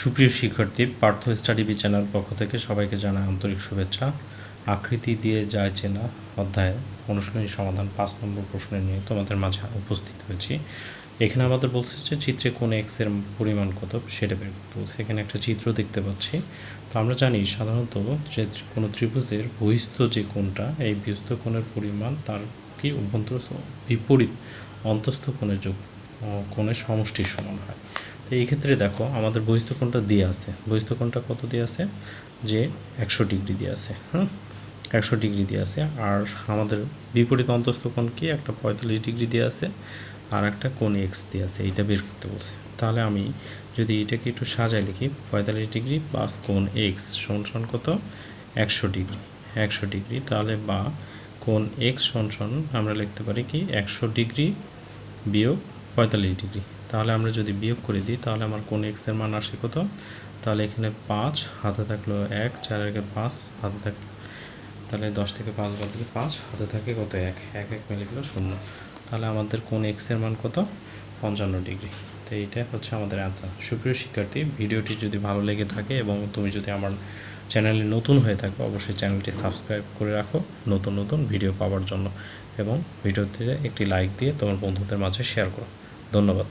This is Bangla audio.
সুপ্রিয় শিক্ষার্থী, পার্থ স্টাডি চ্যানেল পক্ষ থেকে সবাইকে জানাই আন্তরিক শুভেচ্ছা। আকৃতি দিয়ে যায় চেনা অধ্যায়ে অনুশীলনী সমাধান পাঁচ নম্বর প্রশ্ন নিয়ে তোমাদের মাঝে উপস্থিত হয়েছি। এখানে আমাদের বলছে যে চিত্রে কোন এক্সের পরিমাণ কত সেটা বের করতে বলছে। এখানে একটা চিত্র দেখতে পাচ্ছি। তো আমরা জানি সাধারণত যে কোনো ত্রিভুজের বহিস্থ যে কোণটা, এই বহিস্থ কোণের পরিমাণ তার কি অভ্যন্তর বিপরীত অন্তস্থ কোণের যোগ কোণের সমষ্টির সমান হয়। তো এই ক্ষেত্রে দেখো, আমাদের বহিস্থ কোণটা দিয়ে আছে। বহিস্থ কোণটা কত দিয়ে আছে? যে একশো ডিগ্রি দিয়ে আছে হ্যাঁ একশো ডিগ্রি দিয়ে আছে। আর আমাদের বিপরীত অন্তস্থ কোণ কি? একটা পঁয়তাল্লিশ ডিগ্রি দিয়ে আছে আর একটা কোণ এক্স দিয়ে আছে। এইটা বের করতে বলছে। তাহলে আমি যদি এটাকে একটু সাজাই লিখি, পঁয়তাল্লিশ ডিগ্রি প্লাস কোণ এক্স সমান কত? একশো ডিগ্রি। একশো ডিগ্রি, তাহলে বা কোণ এক্স সমান আমরা লিখতে পারি কি? একশো ডিগ্রি বিয়োগ পঁয়তাল্লিশ ডিগ্রি। তাহলে আমরা যদি বিয়োগ করে দিই, তাহলে আমার কোন এক্সের মান আসে কত? তাহলে এখানে পাঁচ, হাতে থাকল এক, চার একে পাঁচ, হাতে থাকল তাহলে দশ থেকে পাঁচ বাদ থেকে পাঁচ, হাতে থাকে কত এক? এক এক মিলে গেলো শূন্য। তাহলে আমাদের কোন এক্সের মান কত? পঞ্চান্ন ডিগ্রি। তো এইটা হচ্ছে আমাদের অ্যান্সার সুপ্রিয় শিক্ষার্থী, ভিডিওটি যদি ভালো লেগে থাকে এবং তুমি যদি আমার চ্যানেলে নতুন হয়ে থাকো, অবশ্যই চ্যানেলটি সাবস্ক্রাইব করে রাখো নতুন নতুন ভিডিও পাওয়ার জন্য। এবং ভিডিওতে একটি লাইক দিয়ে তোমার বন্ধুদের মাঝে শেয়ার করো। ধন্যবাদ।